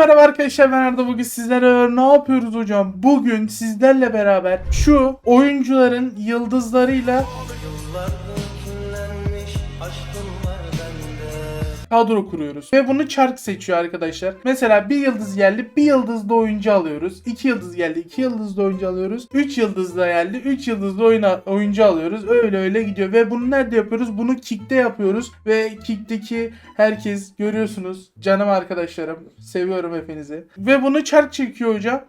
merhaba arkadaşlar ben Arda bugün beraber ne yapıyoruz hocam? Bugün sizlerle beraber şu oyuncuların yıldızlarıyla kadro kuruyoruz. Ve bunu çark seçiyor arkadaşlar. Mesela bir yıldız geldi bir yıldızlı oyuncu alıyoruz. İki yıldız geldi iki yıldızlı oyuncu alıyoruz. Üç yıldızlı geldi üç yıldızlı oyuna, oyuncu alıyoruz. Öyle öyle gidiyor. Ve bunu nerede yapıyoruz? Bunu Kick'te yapıyoruz. Ve Kick'teki herkes görüyorsunuz. Canım arkadaşlarım. Seviyorum hepinizi. Ve bunu çark çekiyor hocam.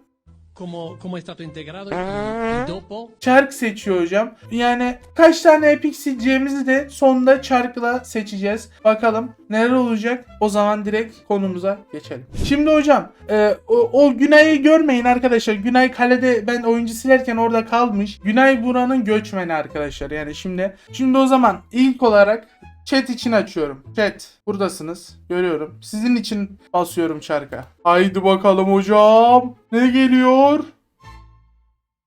Como è stato integrato y, y dopo Çark seçiyor hocam. Yani kaç tane epic seçeceğimizi de sonda çarkla seçeceğiz. Bakalım neler olacak. O zaman direkt konumuza geçelim. Şimdi hocam e, o, o Günay'ı görmeyin arkadaşlar. Günay kalede ben oyuncu silerken orada kalmış. Günay buranın göçmeni arkadaşlar. Yani şimdi şimdi o zaman ilk olarak Chat için açıyorum. Chat buradasınız. Görüyorum. Sizin için basıyorum çarka. Haydi bakalım hocam. Ne geliyor?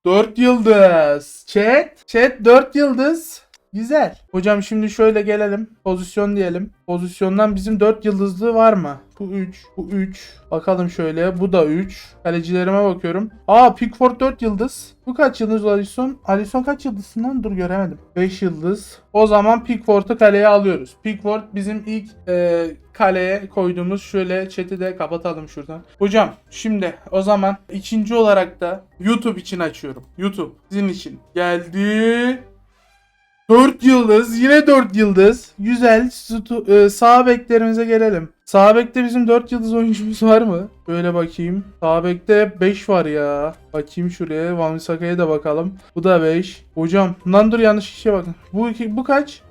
4 yıldız. Chat. Chat 4 yıldız. Güzel. Hocam şimdi şöyle gelelim. Pozisyon diyelim. Pozisyondan bizim 4 yıldızlı var mı? Bu 3. Bu 3. Bakalım şöyle. Bu da 3. Kalecilerime bakıyorum. Aa Pickford 4 yıldız. Bu kaç yıldız Alisson? Alisson kaç yıldızsın lan? Dur göremedim. 5 yıldız. O zaman Pickford'u kaleye alıyoruz. Pickford bizim ilk e, kaleye koyduğumuz şöyle chat'i de kapatalım şuradan. Hocam şimdi o zaman ikinci olarak da YouTube için açıyorum. YouTube sizin için. Geldi. 4 yıldız. Yine 4 yıldız. Güzel. Stu- e, sağ beklerimize gelelim. Sağ bekte bizim 4 yıldız oyuncumuz var mı? Böyle bakayım. Sağ bekte 5 var ya. Bakayım şuraya. Van da bakalım. Bu da 5. Hocam lan dur yanlış kişiye bakın. Bu, bu kaç?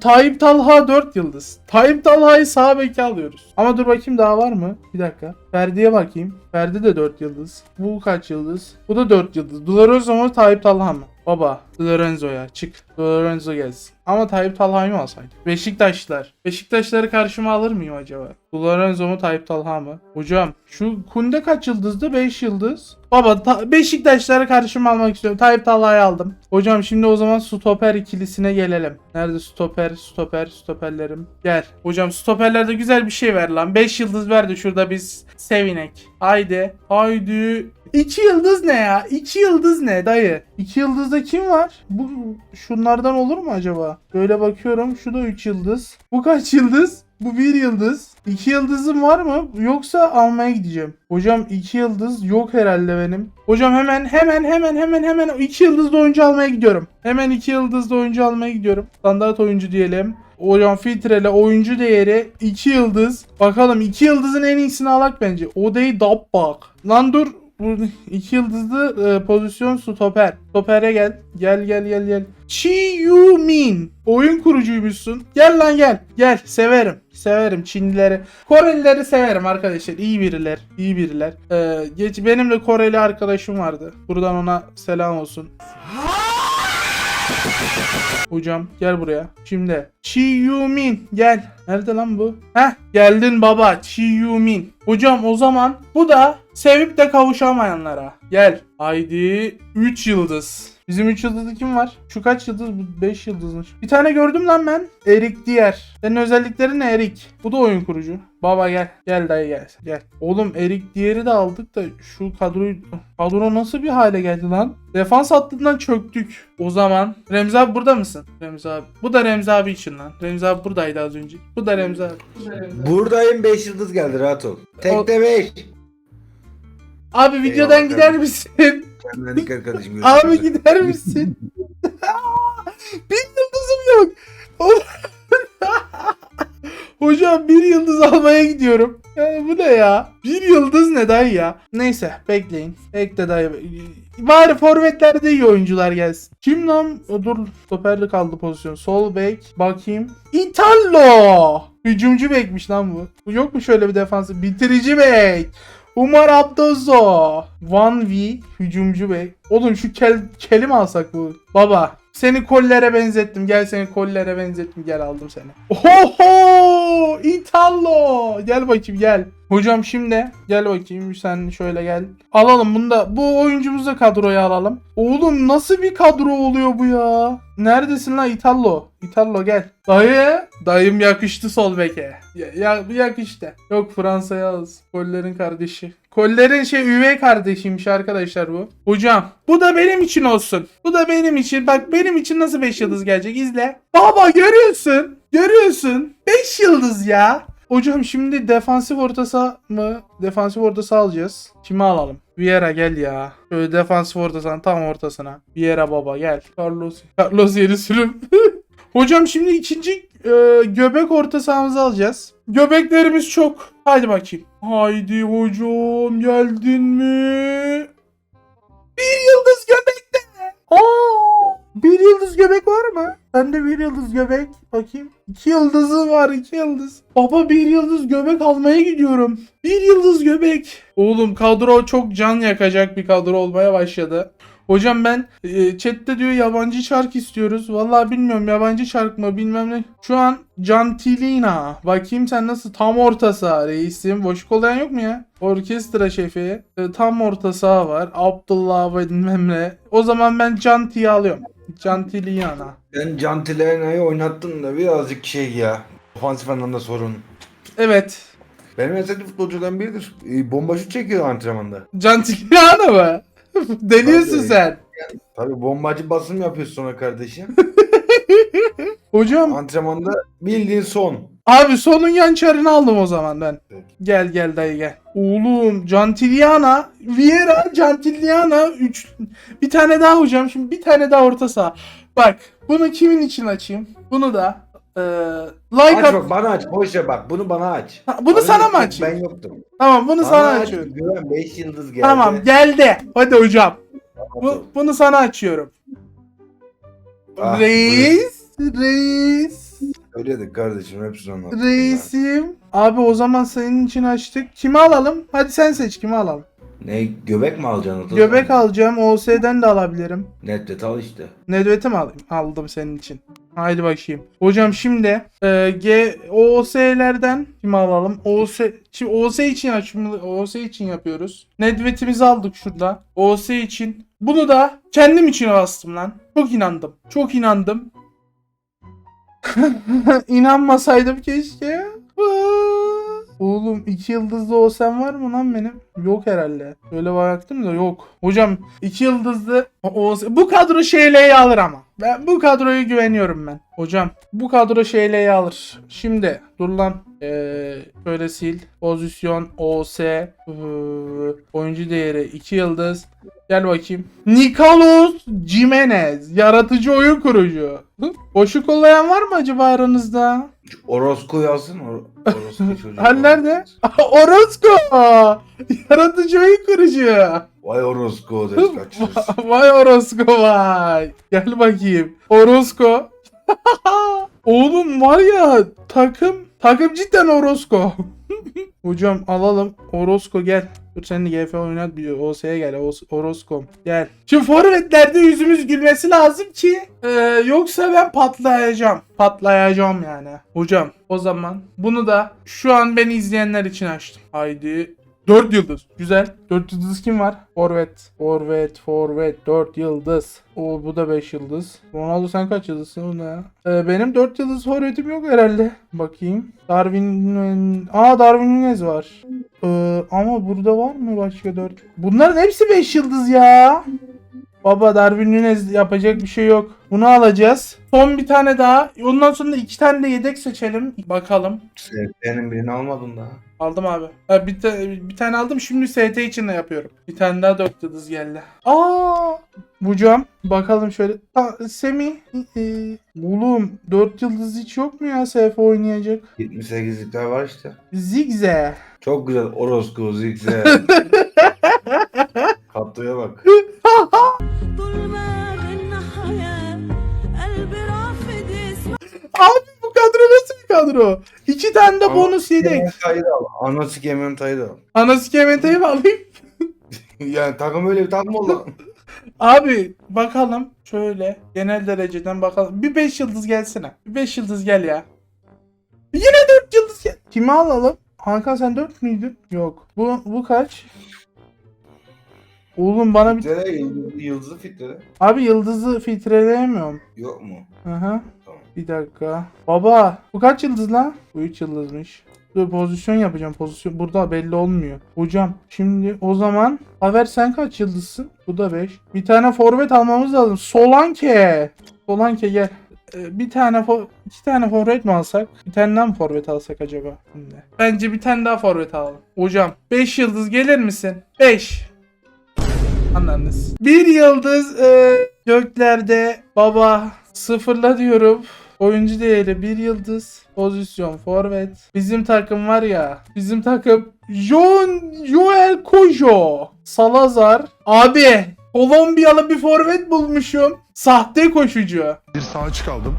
Tayyip Talha 4 yıldız. Tayyip Talha'yı sağ beke alıyoruz. Ama dur bakayım daha var mı? Bir dakika. Ferdi'ye bakayım. Ferdi de 4 yıldız. Bu kaç yıldız? Bu da 4 yıldız. Doloroso mu Tayyip Talha mı? Baba Lorenzo'ya çık. Lorenzo gelsin. Ama Tayyip Talha'yı mı alsaydı? Beşiktaşlar. Beşiktaşları karşıma alır mıyım acaba? Lorenzo mu Tayyip Talha mı? Hocam şu Kunde kaç yıldızdı? 5 yıldız. Baba ta- Beşiktaşları karşıma almak istiyorum. Tayyip Talha'yı aldım. Hocam şimdi o zaman stoper ikilisine gelelim. Nerede stoper, stoper, stoperlerim? Gel. Hocam stoperlerde güzel bir şey ver lan. 5 yıldız verdi şurada biz sevinek. Haydi. Haydi. 2 yıldız ne ya? 2 yıldız ne dayı? 2 yıldızda kim var? Bu şunlardan olur mu acaba? Böyle bakıyorum. Şu da 3 yıldız. Bu kaç yıldız? Bu 1 yıldız. 2 yıldızım var mı? Yoksa almaya gideceğim. Hocam 2 yıldız yok herhalde benim. Hocam hemen hemen hemen hemen hemen 2 yıldızlı oyuncu almaya gidiyorum. Hemen 2 yıldızlı oyuncu almaya gidiyorum. Standart oyuncu diyelim. Hocam filtrele oyuncu değeri 2 yıldız. Bakalım 2 yıldızın en iyisini alak bence. O değil bak. Lan dur. İki yıldızlı e, pozisyon stoper. Stopere gel. Gel gel gel gel. Chi Yu Min. Oyun kurucuymuşsun. Gel lan gel. Gel. Severim. Severim Çinlileri. Korelileri severim arkadaşlar. İyi biriler. iyi biriler. Ee, geç, benim de Koreli arkadaşım vardı. Buradan ona selam olsun. Hocam gel buraya. Şimdi Chi Yu Min gel. Nerede lan bu? Heh geldin baba Chi Yu Min. Hocam o zaman bu da sevip de kavuşamayanlara. Gel. Haydi 3 yıldız. Bizim 3 yıldızlı kim var? Şu kaç yıldız? Bu 5 yıldızmış. Bir tane gördüm lan ben. Erik Diğer. Senin özelliklerin ne Erik? Bu da oyun kurucu. Baba gel. Gel dayı gel. Gel. Oğlum Erik Diğer'i de aldık da şu kadroyu... Kadro nasıl bir hale geldi lan? Defans hattından çöktük. O zaman Remzi abi burada mısın? Remzi abi. Bu da Remzi abi için lan. Remzi abi buradaydı az önce. Bu da Remzi abi. Bu da Remzi abi. Buradayım 5 yıldız geldi rahat ol. Tekte 5. Abi videodan Eyvallah gider kardeşim. misin? Kendine dikkat et kardeşim. Abi gider misin? bir yıldızım yok. Hocam bir yıldız almaya gidiyorum. Ya bu ne ya? Bir yıldız ne dayı ya? Neyse bekleyin. Bekle dayı. Bari forvetlerde iyi oyuncular gelsin. Kim lan? O, Dur stoperli kaldı pozisyon. Sol bek. Bakayım. Itallo. Hücumcu bekmiş lan bu. Bu yok mu şöyle bir defansı? Bitirici bek. Umar Abdozo. 1v hücumcu bey. Oğlum şu kel, keli mi alsak bu? Baba seni kollere benzettim. Gel seni kollere benzettim. Gel aldım seni. Oho! Italo. Gel bakayım gel. Hocam şimdi gel bakayım sen şöyle gel. Alalım bunu da bu oyuncumuzu da kadroya alalım. Oğlum nasıl bir kadro oluyor bu ya? Neredesin lan Italo? Italo gel. Dayı. Dayım yakıştı sol beke. Ya, ya yakıştı. Yok Fransa'ya az. Kollerin kardeşi. Kollerin şey üvey kardeşiymiş arkadaşlar bu. Hocam bu da benim için olsun. Bu da benim için. Bak benim için nasıl 5 yıldız gelecek izle. Baba görüyorsun. Görüyorsun. 5 yıldız ya. Hocam şimdi defansif orta saha mı? Defansif orta saha alacağız. Kimi alalım? Vieira gel ya. Şöyle defansif orta sahanın tam ortasına. Vieira baba gel. Carlos. Carlos yeni sürüm. Hocam şimdi ikinci e, göbek orta sahamızı alacağız. Göbeklerimiz çok. Haydi bakayım. Haydi hocam geldin mi? Bir yıldız göbek de. Aa, bir yıldız göbek var mı? Bende bir yıldız göbek. Bakayım. İki yıldızı var iki yıldız. Baba bir yıldız göbek almaya gidiyorum. Bir yıldız göbek. Oğlum kadro çok can yakacak bir kadro olmaya başladı. Hocam ben e, chatte diyor yabancı şarkı istiyoruz. Vallahi bilmiyorum yabancı şarkı mı bilmem ne. Şu an Cantilina. Bakayım sen nasıl tam orta saha reisim. Boşluk olayan yok mu ya? Orkestra şefi. E, tam orta saha var. Abdullah bilmem ne. O zaman ben Canti'yi alıyorum. Cantilina. Ben Cantilena'yı oynattın da birazcık şey ya. Ofansif anlamda sorun. Evet. Benim en sevdiğim futbolcudan biridir. E, bomba şut çekiyor antrenmanda. Cantilina mı? Deliyorsun Tabii. sen. Tabii bombacı basım yapıyorsun sonra kardeşim. Hocam Antrenmanda bildiğin son. Abi sonun yan çarını aldım o zaman ben. Peki. Gel gel dayı gel. Oğlum Cantiliana, Vieira, Cantiliana 3 bir tane daha hocam şimdi bir tane daha orta saha. Bak bunu kimin için açayım? Bunu da eee like Aç at. bak bana aç. Boş ver bak bunu bana aç. Ha, bunu Az sana mı Ben açayım? yoktum. Tamam bunu Bana sana aç, açıyorum. Güven 5 yıldız geldi. Tamam geldi. Hadi hocam. Bu, Tamam. bunu sana açıyorum. Ah, reis, reis, Söyledik kardeşim hepsini anlattım. reisim. Abi o zaman senin için açtık. Kimi alalım? Hadi sen seç kimi alalım. Ne göbek mi alacaksın? Ata? Göbek alacağım. OS'den de alabilirim. Netlet al işte. Nedvet'i mi alayım? Aldım senin için. Haydi bakayım. Hocam şimdi e, G OS'lerden kimi alalım? OS şimdi OS için aç OS için yapıyoruz. Nedvet'imizi aldık şurada. OS için. Bunu da kendim için bastım lan. Çok inandım. Çok inandım. İnanmasaydım keşke. Oğlum iki yıldızlı OS'm var mı lan benim? Yok herhalde. Öyle baktım da yok. Hocam iki yıldızlı OS... Bu kadro şeyleyi alır ama. Ben bu kadroyu güveniyorum ben. Hocam bu kadro şeyleyi alır. Şimdi dur lan. Ee, şöyle sil. Pozisyon OS. ee, oyuncu değeri 2 yıldız. Gel bakayım. Nikolos Jimenez. Yaratıcı oyun kurucu. Hı? Boşluk olayan var mı acaba aranızda? Şu Orozco'yu alsın. Or Orozco çocuğu. Hani nerede? Orozco. Yaratıcı oyun kurucu. Vay Orozco deriz kaçırırız. vay Orozco vay. Gel bakayım. Orozco. Oğlum var ya takım takım cidden Orozco. Hocam alalım. Orozco gel. Dur sen de GF oynat bir OS'ye gel. Os- Orozco gel. Şimdi forvetlerde yüzümüz gülmesi lazım ki e, yoksa ben patlayacağım. Patlayacağım yani. Hocam o zaman bunu da şu an beni izleyenler için açtım. Haydi 4 yıldız. Güzel. 4 yıldız kim var? Forvet. Forvet. Forvet. 4 yıldız. O bu da 5 yıldız. Ronaldo sen kaç yıldızsın bunda ya? Ee, benim 4 yıldız forvetim yok herhalde. Bakayım. Darwin... Aa Darwin Nunez var. Ee, ama burada var mı başka 4? Bunların hepsi 5 yıldız ya. Baba Darwin Nunez yapacak bir şey yok. Bunu alacağız. Son bir tane daha. Ondan sonra iki tane de yedek seçelim. Bakalım. Senin birini almadın daha. Aldım abi. Ha, bir, ta bir tane aldım şimdi ST için de yapıyorum. Bir tane daha dört yıldız geldi. Aa! Bucam bakalım şöyle. Ha, Semi. Ee, oğlum 4 yıldız hiç yok mu ya SF oynayacak? 78 78'likler var işte. Zigze. Çok güzel orospu zigze. Kaptıya bak. Abi kadro? İki tane de bonus yedek. Kementay'ı da al. Anası Kementay'ı da al. Anası kementeyi mi alayım? yani takım öyle bir takım oldu. Abi bakalım şöyle genel dereceden bakalım. Bir 5 yıldız gelsene. Bir 5 yıldız gel ya. Yine 4 yıldız gel. Kimi alalım? Hakan sen 4 müydün? Yok. Bu bu kaç? Oğlum bana bir... Filtre yıldızı, yıldızı filtre. Abi yıldızı filtreleyemiyorum. Yok mu? Hı hı. Tamam. Bir dakika. Baba bu kaç yıldız lan? Bu 3 yıldızmış. Dur pozisyon yapacağım. Pozisyon burada belli olmuyor. Hocam şimdi o zaman Haber sen kaç yıldızsın? Bu da 5. Bir tane forvet almamız lazım. Solanke. Solanke gel. Ee, bir tane iki tane forvet mi alsak? Bir tane daha mı forvet alsak acaba? Bence bir tane daha forvet alalım. Hocam 5 yıldız gelir misin? 5. Anladınız. Bir yıldız e, göklerde baba sıfırla diyorum. Oyuncu değeri bir yıldız. Pozisyon forvet. Bizim takım var ya. Bizim takım John Joel Kojo. Salazar. Abi Kolombiyalı bir forvet bulmuşum. Sahte koşucu. Bir sağ çıkaldım.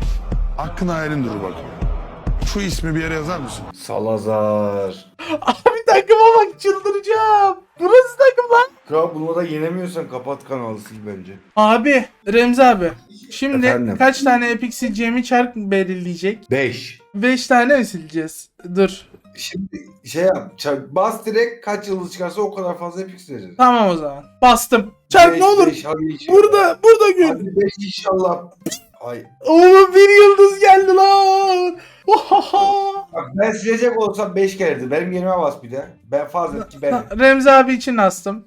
Hakkın hayalin durur bak. Şu ismi bir yere yazar mısın? Salazar. Abi takıma bak çıldıracağım. Burası takım lan. Kral bunu da yenemiyorsan kapat kanalı sil bence. Abi Remzi abi. Şimdi Efendim? kaç tane Epic sileceğimi çark belirleyecek. 5. 5 tane mi sileceğiz? Dur. Şimdi şey yap. çak- Bas direkt kaç yıldız çıkarsa o kadar fazla epik sileceğiz. Tamam o zaman. Bastım. Çark Beş, ne olur. beş, hadi inşallah. Burada burada gül. Hadi 5 inşallah. Ay. Oğlum bir yıldız geldi lan. Ohaha. Bak ben silecek olsam 5 keredir. Benim yerime bas bir de. Ben fazla etki benim. Remzi abi için astım.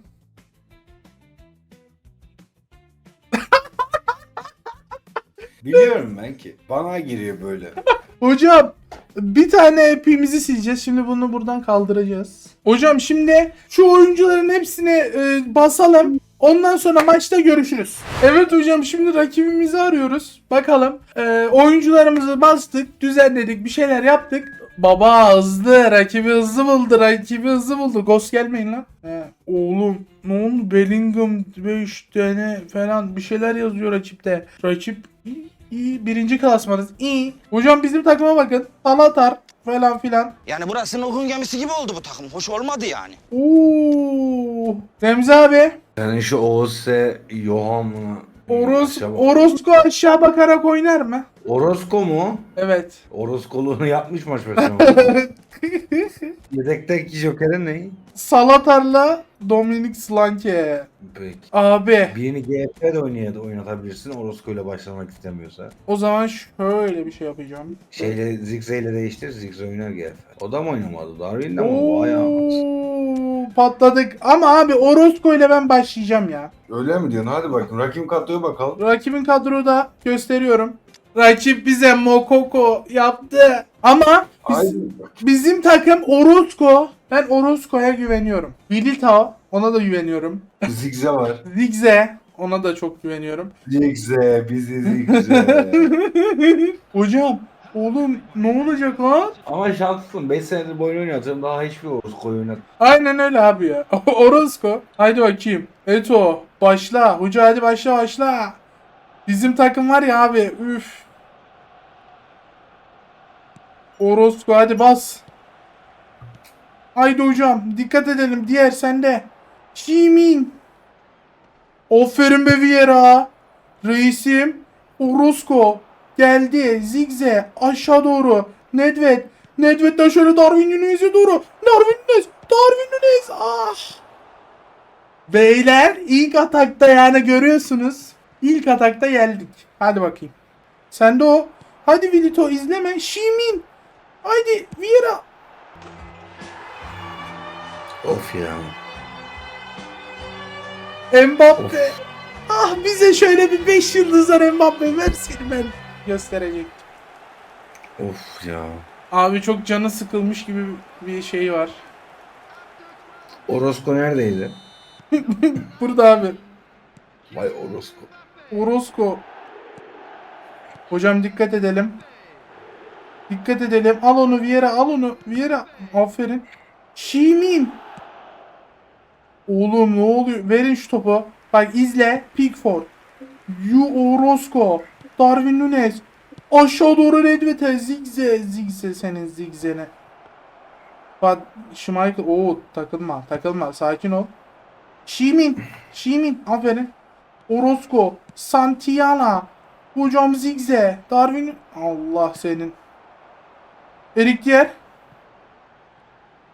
Biliyorum ben ki. Bana giriyor böyle. Hocam bir tane epimizi sileceğiz. Şimdi bunu buradan kaldıracağız. Hocam şimdi şu oyuncuların hepsini e, basalım. Ondan sonra maçta görüşürüz. Evet hocam şimdi rakibimizi arıyoruz. Bakalım. E, oyuncularımızı bastık, düzenledik, bir şeyler yaptık. Baba hızlı. Rakibi hızlı buldu. Rakibi hızlı buldu. Ghost gelmeyin lan. He. Oğlum ne oldu? Bellingham 5 tane falan bir şeyler yazıyor rakipte. Rakip iyi. Birinci klasmanız. iyi. Hocam bizim takıma bakın. Salatar falan filan. Yani burası Nuh'un gemisi gibi oldu bu takım. Hoş olmadı yani. Oo. Remzi abi. Senin şu Oğuzse Yohan mı? Oros. Orosco aşağı bakarak oynar mı? Orosco mu? Evet. Oroscoluğunu yapmış maç başına. Yedekteki Joker'e ne? Salatar'la Dominic Slanke. Peki. Abi Birini GF'de oynaya oynatabilirsin Orosco ile başlamak istemiyorsa. o zaman şöyle bir şey yapacağım. Şeyle Zigze ile değiştir Zigze oynar GF. O da mı oynamadı? Darwin de mi? Vay anasını. Oo, patladık. Ama abi Orosco ile ben başlayacağım ya. Öyle mi diyorsun? Hadi bakayım. Rakibin kadroya bakalım. Rakibin kadroda gösteriyorum. Rakip bize Mokoko yaptı. Ama biz- bizim takım Orosco. Ben Orosco'ya güveniyorum. Militao ona da güveniyorum. Zigze var. Zigze ona da çok güveniyorum. Zigze, bizi Zigze. Hocam oğlum ne olacak lan? Ama şanslısın. 5 senedir bu oyunu oynatıyorum. Daha hiçbir Orosco oynat. Aynen öyle abi ya. Orosco. Haydi bakayım. Eto başla. Hoca hadi başla başla. Bizim takım var ya abi. Üf. Orosco hadi bas. Haydi hocam dikkat edelim. Diğer sende. Jimin. Aferin be Vieira. Reisim. Orosco. Geldi. Zigze. Aşağı doğru. Nedved. Nedved'den şöyle Darwin Nunez'e doğru. Darwin Nunez. Darwin Nunez. Ah. Beyler ilk atakta yani görüyorsunuz. İlk atakta geldik. Hadi bakayım. Sen de o. Hadi Vilito izleme. Şimin. Haydi Vieira. Of ya. Mbappe. Ah bize şöyle bir 5 yıldızlar Mbappe versene ben. Gösterecek. Of ya. Abi çok canı sıkılmış gibi bir şey var. Orosco neredeydi? Burada abi. Vay Orosco. Orosco. Hocam dikkat edelim. Dikkat edelim. Al onu Vieira al onu. Vieira. Aferin. Şimin. Oğlum ne oluyor? Verin şu topu. Bak izle. Pickford. Yu Orosco. Darwin Nunez. Aşağı doğru Nedved'e. Zigze. Zigze senin zigzene. Bak Schmeichel. Oo takılma. Takılma. Sakin ol. Şimin. Şimin. Aferin. Orozco, Santiana, hocam Zigze, Darwin... Allah senin. Erik Dier.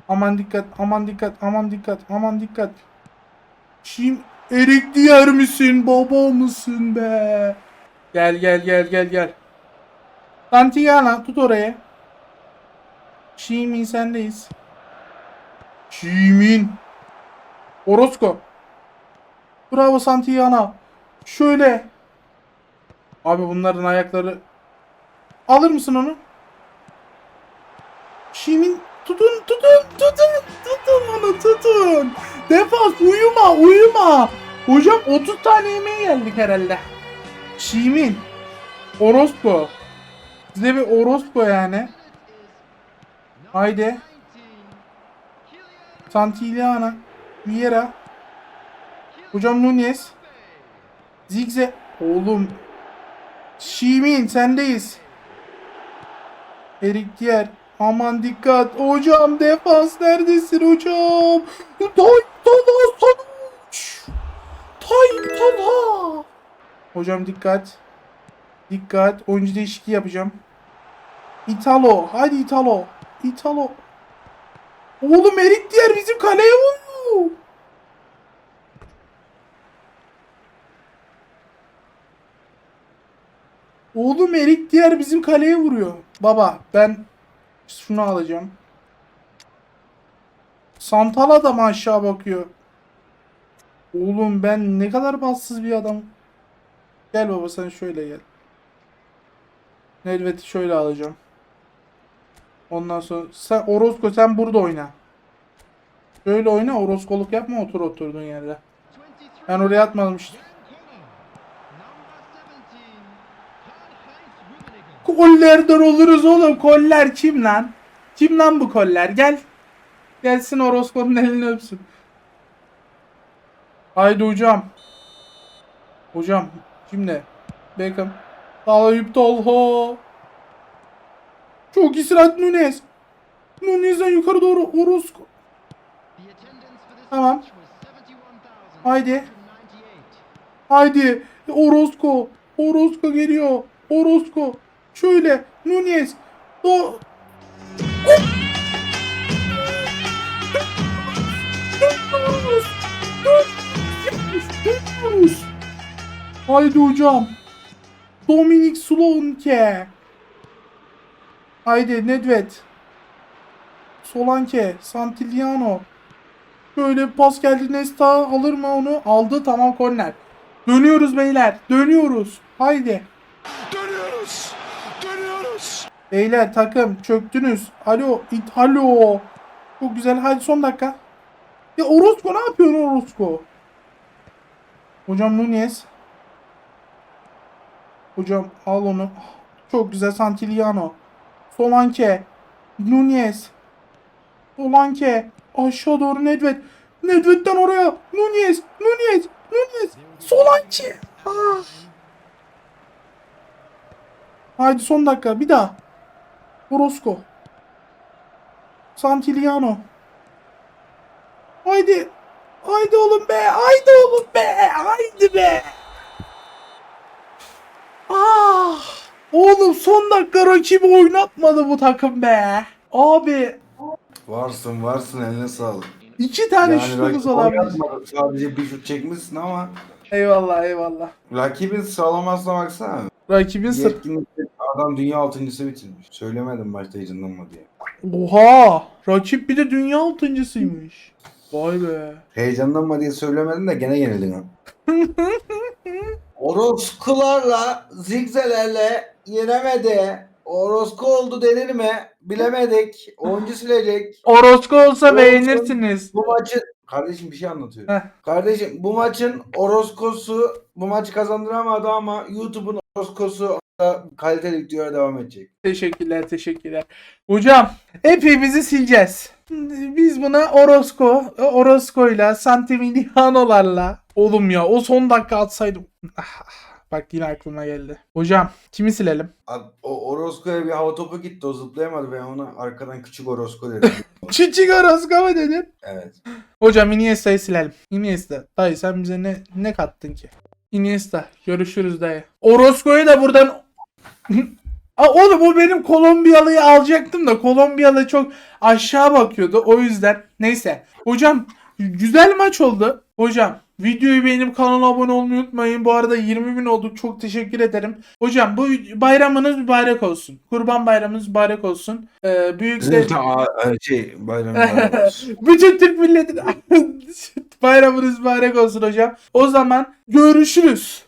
Aman dikkat, aman dikkat, aman dikkat, aman dikkat. Şimdi erik diyer misin, baba mısın be? Gel gel gel gel gel. Santillana tut oraya. Şimin sendeyiz. Şimin. Orosco. Bravo Santillana. Şöyle. Abi bunların ayakları. Alır mısın onu? Şimin tutun tutun tutun tutun onu tutun. Defans uyuma uyuma. Hocam 30 tane yemeğe geldik herhalde. Şimin. Orospu. Size bir orospu yani. Haydi. Santillana. Vieira. Hocam Nunez. Zigze. Oğlum. Şimin sendeyiz. Erik Diğer. Aman dikkat. Hocam defans neredesin hocam? Taytala sonuç. Taytala. Hocam dikkat. Dikkat. Oyuncu değişikliği yapacağım. Italo. Hadi Italo. Italo. Oğlum Erik Diğer bizim kaleye vuruyor. Oğlum Erik Diğer bizim kaleye vuruyor. Baba ben şunu alacağım. Santala da mı aşağı bakıyor? Oğlum ben ne kadar bassız bir adam. Gel baba sen şöyle gel. Nelvet'i şöyle alacağım. Ondan sonra sen Orozco sen burada oyna. Şöyle oyna Orozcoluk yapma otur oturduğun yerde. Ben oraya atmamıştım. Kollerden oluruz oğlum. Koller kim lan? Kim lan bu koller? Gel. Gelsin Orosco'nun elini öpsün. Haydi hocam. Hocam. Kimle? Beckham. Tayyip Talha. Çok hadi Nunez. Nunez'den yukarı doğru Orosco. Tamam. Haydi. Haydi. Orosco. Orosco geliyor. Orosco. Şöyle. Nunez. Dönüyoruz. Haydi hocam. Dominik Slonke. Haydi Nedved. Solanke. Santillano. Böyle pas geldi. Nesta alır mı onu? Aldı. Tamam korner. Dönüyoruz beyler. Dönüyoruz. Haydi. Dönüyoruz. Beyler takım çöktünüz. Alo. It alo. Çok güzel. Hadi son dakika. Ya Orozco ne yapıyorsun Orozco? Hocam Nunez. Hocam al onu. Çok güzel Santillano. Solanke. Nunez. Solanke. Aşağı doğru Nedved. Nedved'den oraya. Nunez. Nunez. Nunez. Solanke. Ah. Haydi son dakika. Bir daha. Orozco. Santillano. Haydi. Haydi oğlum be. Haydi oğlum be. Haydi be. Ah. Oğlum son dakika rakibi oynatmadı bu takım be. Abi Varsın varsın eline sağlık. iki tane Yani şutumuz olabilir. Sadece bir şut çekmişsin ama Eyvallah eyvallah. rakibin sıralamasına baksana. Rakibin sır. Adam dünya altıncısı bitirmiş. Söylemedim başta heyecanlanma diye. Oha. Rakip bir de dünya altıncısıymış. Vay be. Heyecanlanma diye söylemedim de gene yenildin ha. Oroskularla, zigzelerle yenemedi. Orosku oldu denir mi? Bilemedik. Oyuncu silecek. Orosco olsa beğenirsiniz. Bu maçı... Kardeşim bir şey anlatıyorum. Heh. Kardeşim bu maçın Oroskosu bu maçı kazandıramadı ama YouTube'un Oroskosu da kaliteli videoya devam edecek. Teşekkürler, teşekkürler. Hocam, hepimizi sileceğiz. Biz buna Orosco, Orosco'yla, Santimiliano'larla. Oğlum ya, o son dakika atsaydım. Ah, Bak yine aklıma geldi. Hocam, kimi silelim? Ad- O Orosko'ya bir hava topu gitti o zıplayamadı ben ona arkadan küçük Orosko dedim. Çiçik Orosco mu dedin? evet. Hocam Iniesta'yı silelim. Iniesta. Dayı sen bize ne ne kattın ki? Iniesta. Görüşürüz dayı. Orosco'yu da buradan Aa, oğlum o benim Kolombiyalı'yı alacaktım da Kolombiyalı çok aşağı bakıyordu. O yüzden neyse. Hocam güzel maç oldu. Hocam videoyu beğenip kanala abone olmayı unutmayın. Bu arada 20 bin olduk. Çok teşekkür ederim. Hocam bu bayramınız mübarek olsun. Kurban bayramınız mübarek olsun. Ee, büyük de... şey olsun. Bütün Türk milletine bayramınız mübarek olsun hocam. O zaman görüşürüz.